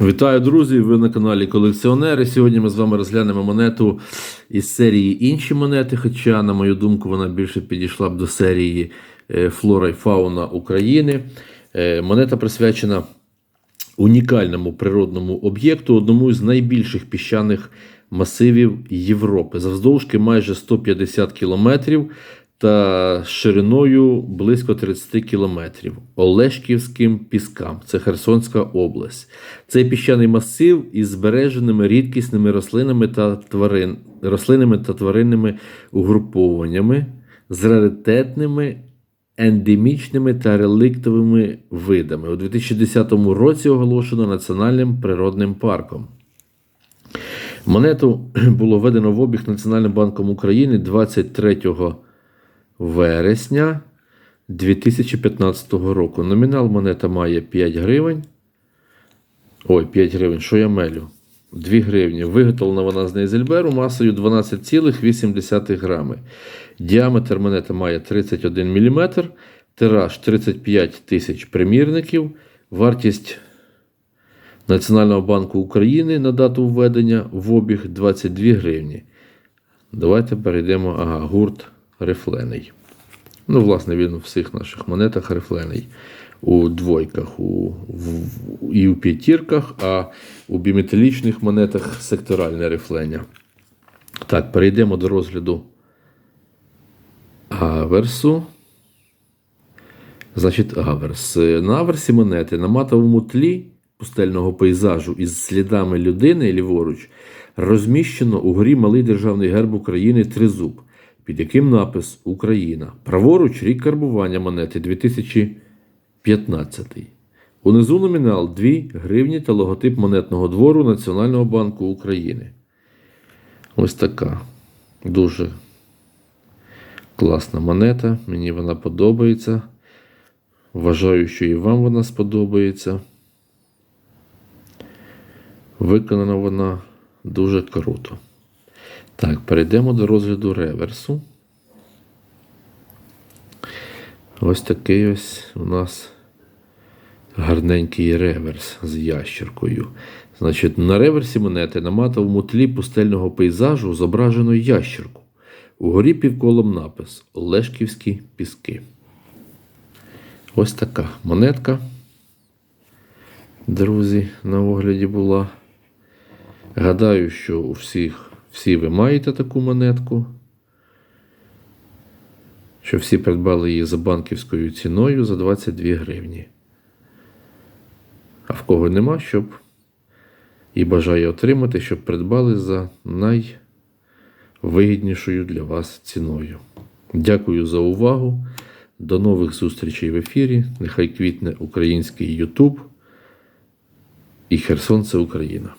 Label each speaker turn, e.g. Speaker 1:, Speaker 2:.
Speaker 1: Вітаю, друзі! Ви на каналі Колекціонери. Сьогодні ми з вами розглянемо монету із серії інші монети. Хоча, на мою думку, вона більше підійшла б до серії е, Флора і Фауна України. Е, Монета присвячена унікальному природному об'єкту, одному з найбільших піщаних масивів Європи, завдовжки майже 150 кілометрів та шириною близько 30 кілометрів. Олешківським піскам, це Херсонська область. Цей піщаний масив із збереженими рідкісними рослинами та тварин, рослинними та тваринними угрупованнями, з раритетними ендемічними та реліктовими видами. У 2010 році оголошено національним природним парком. Монету було введено в обіг Національним банком України 23 вересня 2015 року. Номінал монета має 5 гривень. Ой, 5 гривень, що я мелю? 2 гривні. Виготовлена вона з Нейзельберу масою 12,8 грами. Діаметр монети має 31 мм, тираж 35 тисяч примірників, вартість Національного банку України на дату введення в обіг 22 гривні. Давайте перейдемо. Ага, гурт рифлений. Ну, власне, він у всіх наших монетах рифлений. У двойках, у, в, і у п'ятірках, а у біметалічних монетах секторальне рифлення. Так, перейдемо до розгляду аверсу. Значить, аверс. На аверсі монети на матовому тлі пустельного пейзажу із слідами людини ліворуч розміщено угорі малий державний герб України Тризуб, під яким напис Україна. Праворуч рік карбування монети 2015. Унизу номінал 2 гривні та логотип монетного двору Національного банку України. Ось така дуже класна монета. Мені вона подобається. Вважаю, що і вам вона сподобається. Виконана вона дуже круто. Так, перейдемо до розгляду реверсу. Ось такий ось у нас гарненький реверс з ящеркою. Значить, на реверсі монети на матовому тлі пустельного пейзажу зображено ящерку. Угорі півколом напис Олешківські піски. Ось така монетка. Друзі, на огляді була. Гадаю, що у всіх, всі ви маєте таку монетку. Що всі придбали її за банківською ціною за 22 гривні. А в кого нема, щоб і бажає отримати, щоб придбали за найвигіднішою для вас ціною. Дякую за увагу. До нових зустрічей в ефірі. Нехай квітне український Ютуб і Херсон це Україна.